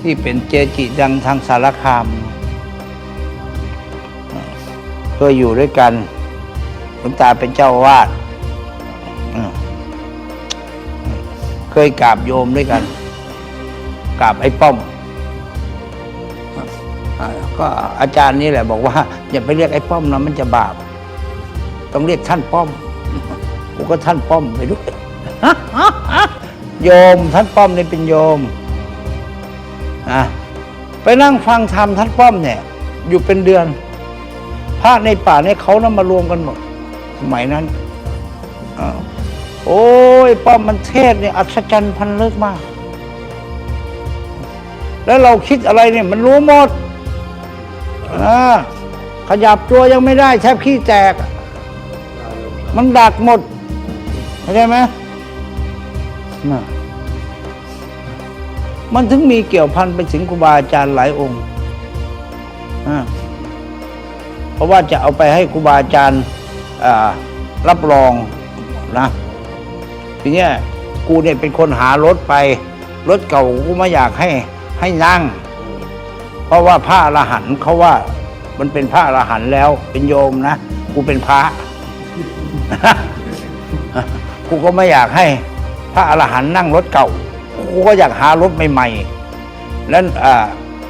ที่เป็นเจจิดังทางสารคามเคยอยู่ด้วยกันหลวงตาเป็นเจ้าวาดเคยกราบโยมด้วยกันกราบไอ้ป้อมอก็อาจารย์นี่แหละบอกว่า อย่าไปเรียกไอ้ป้อมนะมันจะบาป ต้องเรียกท่านป้อมกูก็ท่านป้อมไปด้วยโยมท่านป้อมนี่เป็นโยมะไปนั่งฟังธรรมท่านป้อมเนี่ย อยู่เป็นเดือนพระในป่าเนี่ยเขานำมารวมกันหมดสมัยนั้นอโอ้ยป้อมมันเทศเนี่ยอัศจรรย์พันลึกมาก แล้วเราคิดอะไรเนี่ย มันรู้หมดอขยับตัวยังไม่ได้แทบขี้แตก มันดักหมดเข้าใจไหมน่ะ มันถึงมีเกี่ยวพันไปถึงครูบาอาจารย์หลายองค์ เพราะว่าจะเอาไปให้ครูบาอาจารย์รับรองนะทีเนี้ยกูเนี่ยเป็นคนหารถไป รถเก่ากูไม่อยากให้ให้นั่ง เพราะว่าพระอรหันต์เขาว่า มันเป็นพระอรหันต์แล้ว เป็นโยมนะกูเป็นพระกูก็ไม่อยากให้ พระอรหันต์นั่งรถเก่า กูก็อยากหารถใหม่ๆแล้ว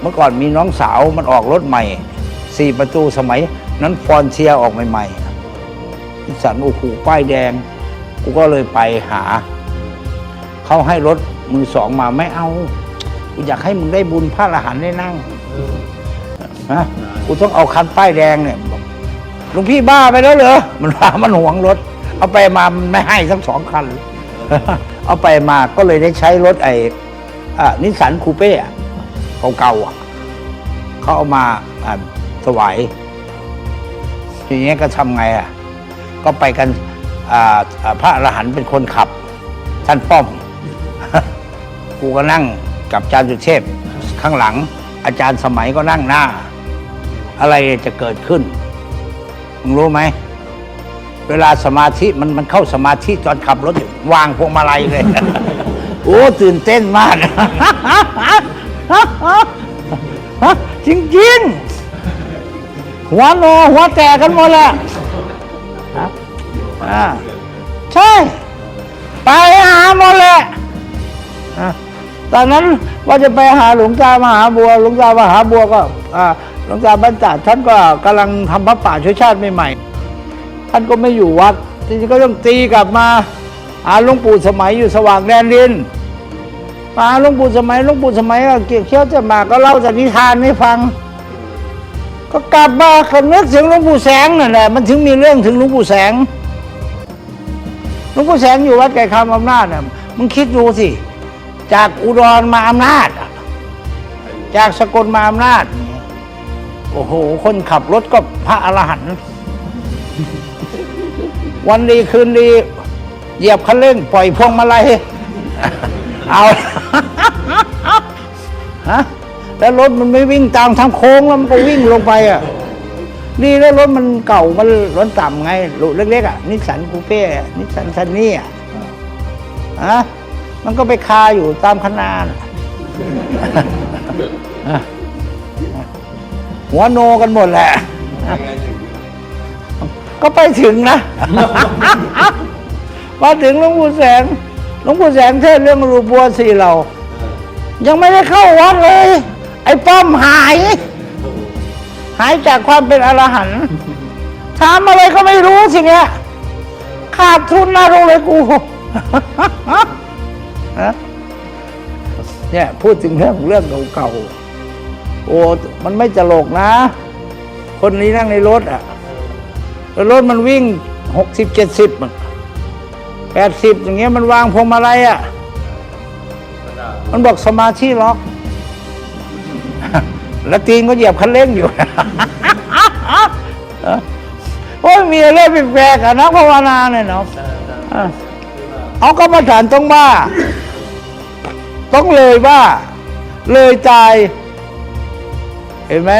เมื่อก่อนมีน้องสาวมันออกรถใหม่สี่ประตูสมัย นั้นฟอนเชียออกใหม่ๆสันโอ้โหป้ายแดง กูก็เลยไปหา เขาให้รถมือสองมาไม่เอา กูอยากให้มึงได้บุญพระอรหันต์ได้นั่งฮะกูต้องเอาคันป้ายแดงเนี่ยหลวงพี่บ้าไปแล้วเหรอมันว่ามันหวงรถ เอาไปมามันไม่ให้ทั้งสองคัน เอาไปมาก็เลยได้ใช้รถไอ้นิสสันคูเป้เก่าๆเขาเอามาถวายทีนี้ก็ทำไงอะ ก็ไปกันพระอรหันต์เป็นคนขับ ท่านป้อม กูก็นั่งกับอาจารย์สุเทพข้างหลัง อาจารย์สมัยก็นั่งหน้า อะไรจะเกิดขึ้นมึงรู้ไหม เวลาสมาธิมันมันเข้าสมาธิตอนขับรถอยู่วางพวงมาลัยเลย โอ้ตื่นเต้นมาก จริงๆ หัวโนหัวแตกกันหมดแหละใช่ ไปหาหมดแหละตอนนั้นว่าจะไปหาหลวงตามหาบัว หลวงตามหาบัวก็หลวงตาบรรจัดท่านก็กำลังทำพระป่าช่วยชาติใหม่ๆ ท่านก็ไม่อยู่วัดทีนี้ก็ต้องตีกลับมาหาหลวงปู่สมัยอยู่สว่างแดนดินมาหาหลวงปู่สมัยหลวงปู่สมัยก็เกี่ยวเคี้ยวจะมาก็เล่าแต่นิทานให้ฟัง ก็กลับมาก็นึกถึงหลวงปู่แสงนั่นแหละมันถึงมีเรื่องถึงหลวงปู่แสงหลวงพ่แสงอยู่วัดไก่คำอำนาจน่ะมึงคิดดูสิจากอุดรมาอำนาจ จากสกลมาอำนาจ โอ้โห คนขับรถก็พระอรหันต์ วันดีคืนดี เหยียบคันเร่ง ปล่อยพวงมาลัยเอาฮะแล้วรถมันไม่วิ่งตามทางโค้งแล้วมันก็วิ่งลงไปอะนี่แล้วรถมันเก่ามันรถต่ำไงรถเล็กๆอะนิสสันคูเป้นิสสันซันนี่อะฮะมันก็ไปคาอยู่ตามคันาหัวโนกันหมดแหละ ก็ไปถึงนะ มาถึงหลวงปู่แสงหลวงปู่แสงเทศน์เรื่องรูปบัวสี่เหล่า ยังไม่ได้เข้าวัดเลย ไอ้ป้อมหาย หายจากความเป็นอรหันต์ถามอะไรก็ไม่รู้สิเนี่ยขาดทุนนะรู้เลยกูฮะเนี่ยพูดถึงเรื่องเรื่องเก่าๆโอ้ มันไม่ตลกนะ คนนี้นั่งในรถอะ แล้วรถมันวิ่งหกสิบเจ็ดสิบแปดสิบอย่างเงี้ยมันวางพวงมาลัยอะ มันบอกสมาธิล็อก แล้วตีนก็เหยียบคันเร่งอยู่ โอ้ยมีอะไรแปลกๆอะนักภาวนาเนี่ยเนาะอะเอาก็มาฐานต้องบ้า ต้องเลยบ้า เลยตาย เห็นไหม